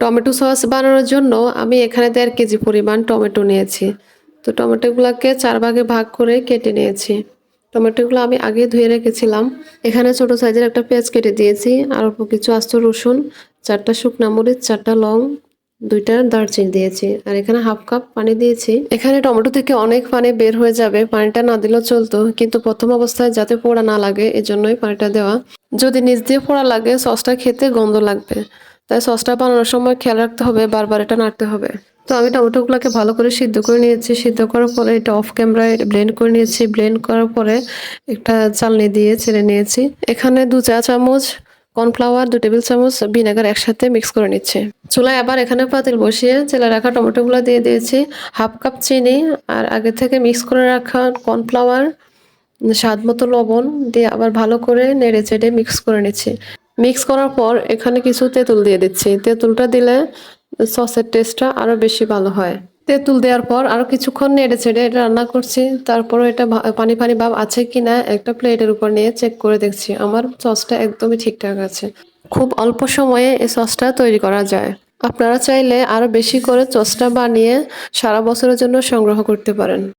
Tomato sauce বানানোর জন্য আমি এখানে দেড় কেজি পরিমাণ টমেটো নিয়েছি। তো টমেটোগুলোকে চার ভাগে ভাগ করে কেটে নিয়েছি। টমেটোগুলো আমি আগে ধুয়ে রেখেছিলাম। এখানে ছোট সাইজের একটা পেঁয়াজ কেটে দিয়েছি আর অল্প কিছু আস্ত রসুন, চারটা শুকনা মরিচ, চারটা লং, দুইটা দারচিনি দিয়েছি। আর এখানে হাফ কাপ পানি দিয়েছি। এখানে টমেটো থেকে অনেক পানি বের হয়ে যাবে, পানিটা না দিলেও চলতো। কিন্তু প্রথম অবস্থায় যাতে পোড়া না লাগে, এজন্যই পানিটা দেওয়া। যদি নিচ দিয়ে পোড়া লাগে, সসটা খেতে গন্ধ লাগবে। তাই সসটা বানানোর সময় খেয়াল রাখতে হবে, বারবার এটা নাড়তে হবে। তো আমি টমেটোগুলোকে ভালো করে সিদ্ধ করে নিয়েছি। সিদ্ধ করার পরে এটা অফ ক্যামেরায় ব্লেন্ড করে নিয়েছি। ব্লেন্ড করার পরে একটা চালনি দিয়ে ছেড়ে নিয়েছি। এখানে দু চা চামচ কর্নফ্লাওয়ার দু টেবিল চামচ ভিনেগার একসাথে মিক্স করে নিচ্ছে। চুলায় আবার এখানে পাতিল বসিয়ে চেলে রাখা টমেটোগুলো দিয়ে দিয়েছি। হাফ কাপ চিনি আর আগে থেকে মিক্স করে রাখা কর্নফ্লাওয়ার স্বাদ মতো লবণ দিয়ে আবার ভালো করে নেড়ে চেড়ে মিক্স করে নিচ্ছি। মিক্স করার পর এখানে কিছু তেঁতুল দিয়ে দিচ্ছি। তেঁতুলটা দিলে সসের টেস্টটা আরও বেশি ভালো হয়। তেঁতুল দেওয়ার পর আরও কিছুক্ষণ নেড়ে ছেড়ে এটা রান্না করছি। তারপরে এটা পানি পানি ভাব আছে কিনা একটা প্লেটের উপর নিয়ে চেক করে দেখছি। আমার সসটা একদমই ঠিকঠাক আছে। খুব অল্প সময়ে এই সসটা তৈরি করা যায়। আপনারা চাইলে আরও বেশি করে সসটা বানিয়ে সারা বছরের জন্য সংগ্রহ করতে পারেন।